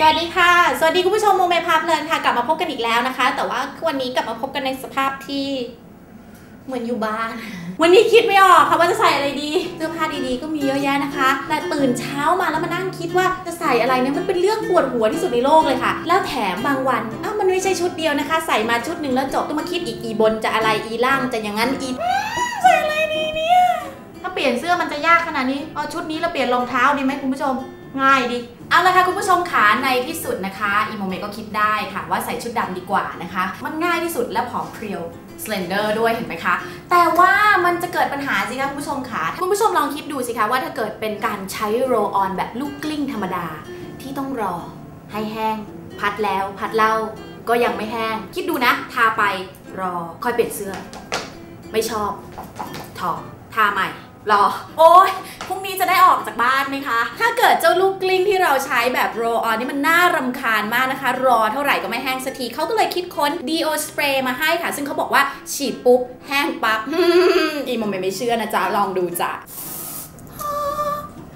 สวัสดีค่ะ สวัสดีคุณผู้ชมโมเมพาเพลินค่ะ กลับมาพบกันอีกแล้วนะคะ แต่ว่าวันนี้กลับมาพบกันในสภาพที่เหมือนอยู่บ้าน วันนี้คิดไม่ออกค่ะว่าจะใส่อะไรดี เสื้อผ้าดีๆก็มีเยอะแยะนะคะ แต่ตื่นเช้ามาแล้วมานั่งคิดว่าจะใส่อะไรเนี่ยมันเป็นเรื่องปวดหัวที่สุดในโลกเลยค่ะ แล้วแถมบางวันอ้าวมันไม่ใช่ชุดเดียวนะคะ ใส่มาชุดหนึ่งแล้วจบต้องมาคิดอีกอีบนจะอะไรอีล่างจะอย่างนั้นอีใส่อะไรดีเนี่ยถ้าเปลี่ยนเสื้อมันจะยากขนาดนี้เอาชุดนี้แล้วเปลี่ยนรองเท้าดีไหมคุณผู้ชม ง่ายดี เอาละค่ะคุณผู้ชมขาในที่สุดนะคะอีโมเมก็คิดได้ค่ะว่าใส่ชุดดำดีกว่านะคะ มันง่ายที่สุดและผอมเพรียว slender ด้วยเห็นไหมคะ แต่ว่ามันจะเกิดปัญหาสิคะคุณผู้ชมขาคุณผู้ชมลองคิดดูสิคะว่าถ้าเกิดเป็นการใช้โรออนแบบลูกกลิ้งธรรมดา ที่ต้องรอให้แห้ง พัดแล้วพัดเล่าก็ยังไม่แห้ง คิดดูนะ ทาไปรอค่อยเปลี่ยนเสื้อ ไม่ชอบถอดทาใหม่ รอ โอ้ยพรุ่งนี้จะได้ออกจากบ้านไหมคะ ถ้าเกิดเจ้าลูกกลิ้งที่เราใช้แบบโรลออนนี่มันน่ารำคาญมากนะคะ รอเท่าไหร่ก็ไม่แห้งสักทีเขาก็เลยคิดค้น Dio Spray มาให้ค่ะ ซึ่งเขาบอกว่าฉีดปุ๊บ แห้งปั๊บอีโมเมไม่เชื่อนะจ๊ะ ลองดูจ้ะ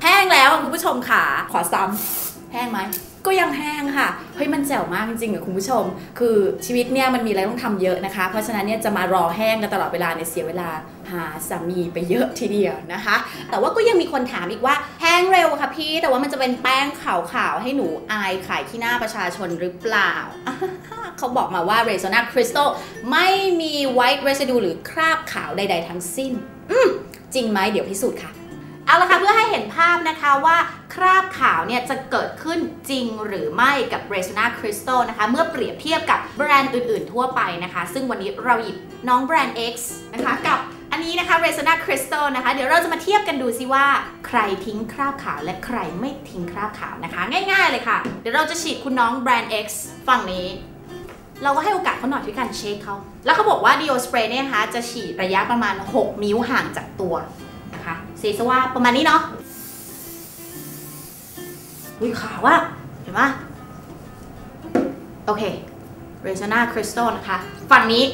แห้งแล้วคุณผู้ชมค่ะ ขอซ้ำแห้งไหม ก็ยังแห้งค่ะ เฮ้ยมันแจ๋วมากจริงๆอะคุณผู้ชม คือชีวิตเนี่ยมันมีอะไรต้องทำเยอะนะคะ เพราะฉะนั้นเนี่ยจะมารอแห้งกันตลอดเวลาเนี่ยเสียเวลาหาสามีไปเยอะทีเดียวนะคะ แต่ว่าก็ยังมีคนถามอีกว่าแห้งเร็วค่ะพี่ แต่ว่ามันจะเป็นแป้งขาวๆให้หนูอายขายขี้หน้าประชาชนหรือเปล่า เขาบอกมาว่า r e s o n a Crystal ไม่มี white residue หรือคราบขาวใด ๆ ทั้งสิ้น อืมจริงไหมเดี๋ยวพิสูจน์ค่ะ เอาละค่ะเพื่อให้เห็นภาพนะคะว่าคราบขาวเนี่ยจะเกิดขึ้นจริงหรือไม่กับ r e s o n a Crystal นะคะเมื่อเปรียบเทียบกับแบรนด์อื่นๆ ทั่วไปนะคะ ซึ่งวันนี้เราหยิบน้องแบรนด์ X นะคะกับอันนี้นะคะ r e s o n a Crystal นะคะ เดี๋ยวเราจะมาเทียบกันดูซิว่า ใครทิ้งคราบขาวและใครไม่ทิ้งคราบขาวนะคะ ง่ายๆเลยค่ะ เดี๋ยวเราจะฉีดคุณน้องแบรนด์ X ฝั่งนี้เราก็ให้โอกาสเขาหน่อยด้วยการเช็คเขา แล้วเขาบอกว่า Dio Spray เนี่ยนะคะจะฉีดระยะประมาณ 6 นิ้วห่างจากตัว สีสว่าประมาณนี้เนาะอุ้ยขาวอะเห็นปะโอเคเรซนาคริสตัลนะคะ ฝั่งนี้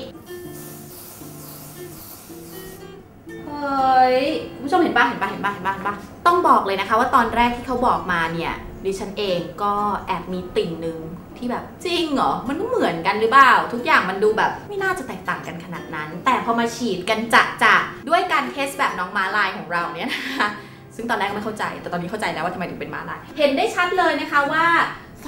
เฮ้ยผู้ชมเห็นปะเห็นปะเห็นปะเห็นปะเห็นปะต้องบอกเลยนะคะว่าตอนแรกที่เขาบอกมาเนี่ย ดิฉันเองก็แอบมีติ่งหนึ่งที่แบบจริงเหรอ มันก็เหมือนกันหรือเปล่า ทุกอย่างมันดูแบบไม่น่าจะแตกต่างกันขนาดนั้น แต่พอมาฉีดกันจะจะด้วยการเทสแบบน้องม้าลายของเราเนี่ยนะคะซึ่งตอนแรกไม่เข้าใจ แต่ตอนนี้เข้าใจแล้วว่าทำไมถึงเป็นม้าลาย เห็นได้ชัดเลยนะคะว่า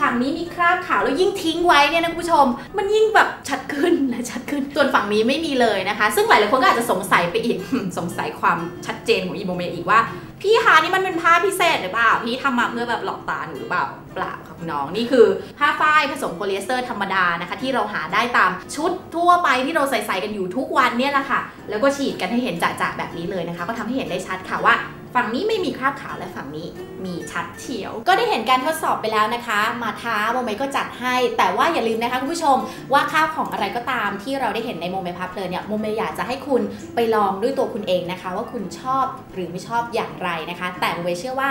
ฝั่งนี้มีคราบขาวแล้วยิ่งทิ้งไว้เนี่ยนะคุณผู้ชม มันยิ่งแบบชัดขึ้นและชัดขึ้น ส่วนฝั่งนี้ไม่มีเลยนะคะ ซึ่งหลายๆคนก็อาจจะสงสัยไปอีก สงสัยความชัดเจนของอีโมเมอีกว่า พี่คะนี่มันเป็นผ้าพิเศษหรือเปล่า พี่ทำมาเพื่อแบบหลอกตาหนูหรือเปล่าเปล่าค่ะคุณน้องนี่คือผ้าฝ้ายผสมโพลีเอสเตอร์ธรรมดานะคะ ที่เราหาได้ตามชุดทั่วไปที่เราใส่ๆกันอยู่ทุกวันเนี่ยแหละค่ะ แล้วก็ฉีดกันให้เห็นจ่าๆแบบนี้เลยนะคะ ก็ทำให้เห็นได้ชัดค่ะว่า ฝั่งนี้ไม่มีคราบขาวและฝั่งนี้มีชัดเฉียว ก็ได้เห็นการทดสอบไปแล้วนะคะ มาท้าโมเมก็จัดให้ แต่ว่าอย่าลืมนะคะคุณผู้ชมว่าข้าวของอะไรก็ตามที่เราได้เห็นในโมเมพับเพลินเนี่ยโมเมอยากจะให้คุณไปลองด้วยตัวคุณเองนะคะ ว่าคุณชอบหรือไม่ชอบอย่างไรนะคะ แต่โมเมเชื่อว่า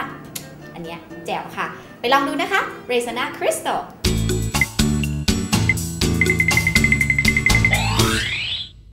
อันเนี้ยแจ๋วค่ะ ไปลองดูนะคะ r e s o n a Crystal